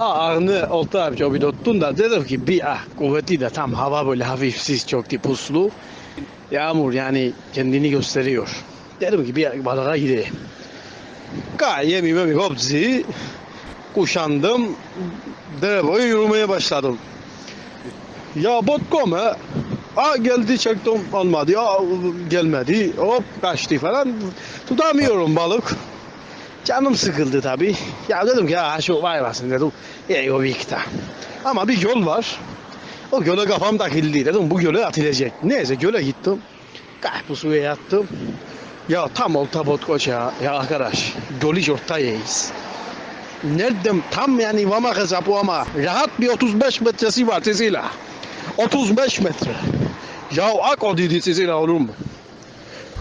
Ağını olta abi çok bir tuttun da dedim ki bir ah kuvvetli de tam hava böyle hafifsiz çok da puslu. Yağmur yani kendini gösteriyor. Dedim ki bir balığa gideyim. Gayet mi hopsi kuşandım. Dere boyu yürümeye başladım. Ya botkom ha. Aa geldi çektim olmadı. Ya gelmedi. Hop kaçtı falan. Tutamıyorum balık. Canım sıkıldı tabi. Ya dedim ki ya şu vay basın dedim. E o vikta. Ama bir göl var. O göle kafam takıldı dedim. Bu göle atılacak. Neyse göle gittim. Kah bu suya yattım. Ya tam olta bot koça. Ya arkadaş gölü ortayız. Nereden tam yani vama hesabı ama rahat bir 35 metresi var tezila. 35 metre. Ya ak o dedi tezila olur mu?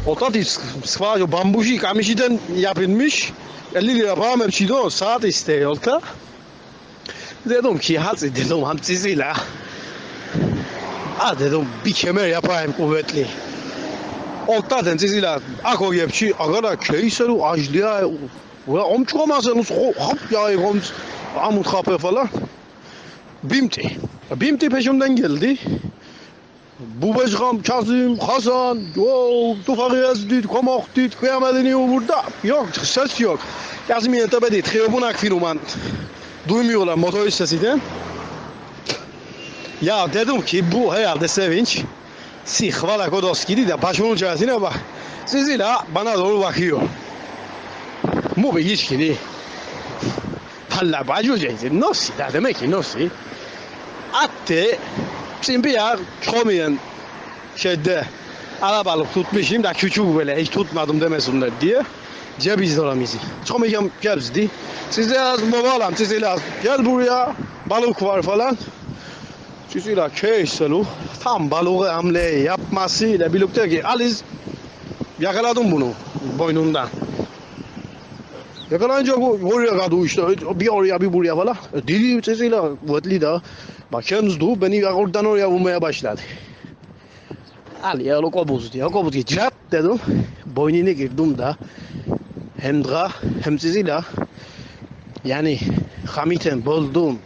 Değil sıkıntı bambushi kamışiden yapılmış. 50 lira para mevçiydi o saat olta. Dedim ki hadi dedim hamsizila. Ha dedim bir kemer yapayım kuvvetli. Olta tenzizila ako yapçı agara keyseru ajliya ve omçukamazsınız hop ya om amut kapı falan. Bimti. Bimti peşimden geldi. Bu Bezgam, Kazım, Hasan, yo, Tufak Yazdı, Komak dit, kıyametini burada. Yok, ses yok. Yine tepe değil, Tribun Finuman. Duymuyorlar motor sesinden. Ya dedim ki bu herhalde sevinç. Si hvala Kodoski'di de başımın çaresine bak. Siziyle bana doğru bakıyor. Bu bir ilişkili. Palla bacıcaydı. Nasıl da demek ki nasıl? Attı. Şimdi bir ya çoğmayan şeyde arabalık tutmuşum da küçük böyle hiç tutmadım demesinler diye. Cebiz dolamızı. Çoğmayan geldi. Siz de yaz baba alam siz de yaz. Gel buraya balık var falan. Siziyle keyselu tam balığı hamle yapmasıyla birlikte ki Aliz yakaladım bunu boynundan. Yakalayınca bu oraya kadar işte bir oraya bir buraya falan. E, Dili sesiyle kuvvetli de. Bakıyorsunuz beni oradan oraya vurmaya başladı. Al ya lo kobuz diye kobuz diye cat dedim. Boynuna girdim da hem dra hem sesiyle yani hamiten buldum.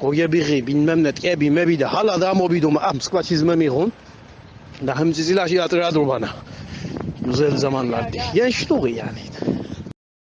Koya biri bilmem ne bilmem bir de hala da mı bidum am skva çizmem ihun. Da hem sesiyle şey hatırladı bana. Güzel zamanlardı. Gençlik yani.